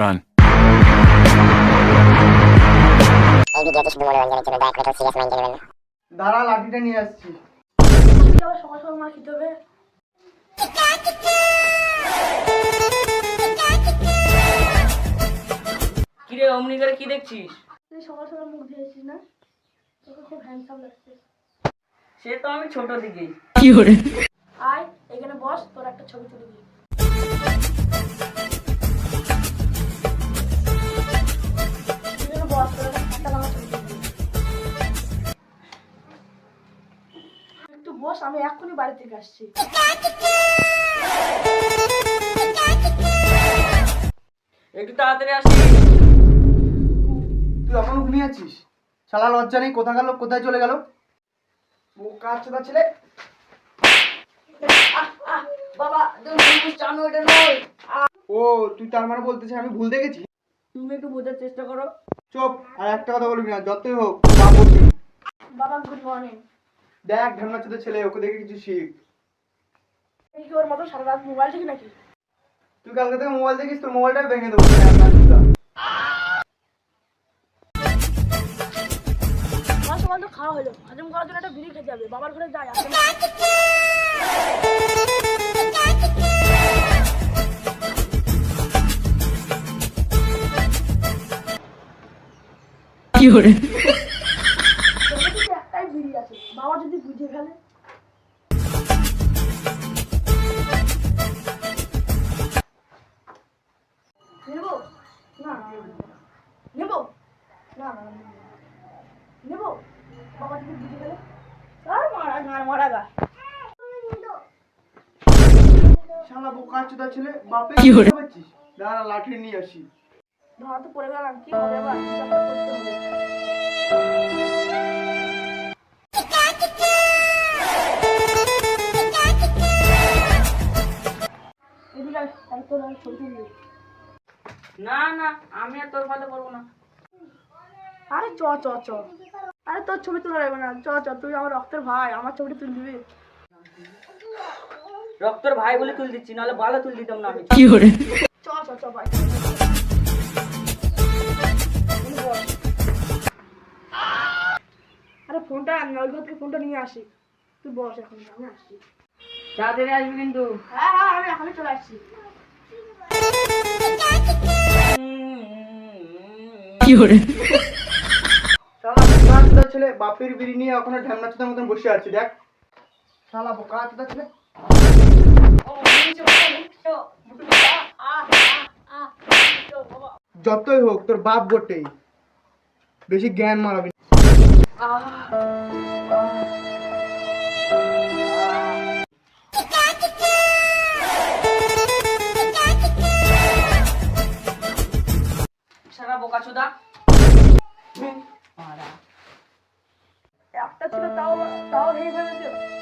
Run. এই ভিডিওটি শুধু মনোরঞ্জনের জন্য দয়া করে কেউ সিরিয়াস মাইন্ডে নেবেন না দাঁড়া লাঠিটা নিয়ে আসছি। সকাল সকাল মার খেতে হবে কিরে অমনি করে কি দেখছিস? তুই সকাল সকাল মুখ ধুয়েছিস না? তোকে খুব হ্যান্ডসাম লাগছে। সে তো আমি ছোট দিকেই আয় এখানে বস তোর একটা ছবি তুলে দিই। আমি এক্ষুনি বাড়ি থেকে আসছি। একটু তাড়াতাড়ি আসি। তুই এখনও ঘুমিয়ে আছিস? শালা লজ্জা নেই কোথা গেল কোথায় চলে গেল? বোকা চোদা ছেলে। বাবা জানো এটা নয়। ও তুই তার মানে বলতেছিস আমি ভুল দেখেছি? তুমি একটু বোঝার চেষ্টা করো। চুপ আর একটা কথা বলবি না যতই হোক বাবা গুড মর্নিং দেখ ঢান্না চোদা ছেলে ওকে দেখে কিছু শিখ। এই কি ওর মতো সারা রাত মোবাইল থেকে নাকি? তুই কালকে থেকে মোবাইল দেখিস তোর মোবাইলটা ভেঙে দেবো। সকাল তো খাওয়া হলো হজম করার জন্য একটা বিড়ি খেতে হবে। বাবার ঘরে যাই আসলে তোর নেব? না। নেব? না। নেব? বাবা যদি বুঝে ফেলে আর মারা গান মারা গা। শালা বোকা চোদা ছেলে বাপে কি করছিস দাঁড়া লাঠি নিয়ে আসি। ধরা তো পড়ে গেলাম কি হবে একটা এদিকে আয়, তোর আমি ছবি তুলবি না না আমি আর তোর কথা বলব না। আরে চ চ চ। আরে তোর ছবি তোলা লাগবে না। চ চ তুই আমার রক্তের ভাই আমার ছবিটা তুলে দিবি। রক্তর ভাই বলে তুল দিচ্ছি নাহলে ভালো তুল দিতাম না আমি। চ চ চ ভাই। আরে ফোনটা আন না ওই থেকে ফোনটা নিয়ে আসি। তুই বস এখন আমি আসছি। তাড়াতাড়ি আসবি কিন্তু। হ্যাঁ হ্যাঁ আমি এখনই চলে আসছি। শালা ছেলে বাপের বিড়ি নিয়ে ওখানে মতন বসে আছে দেখ। শালা বোকা চোদা ছেলে। যতই হোক তোর বাপ বটেই। বেশি জ্ঞান মারাবি না। সারা বোকা চোদা একটা ছিল তাও তাও ভেঙে ফেলেছে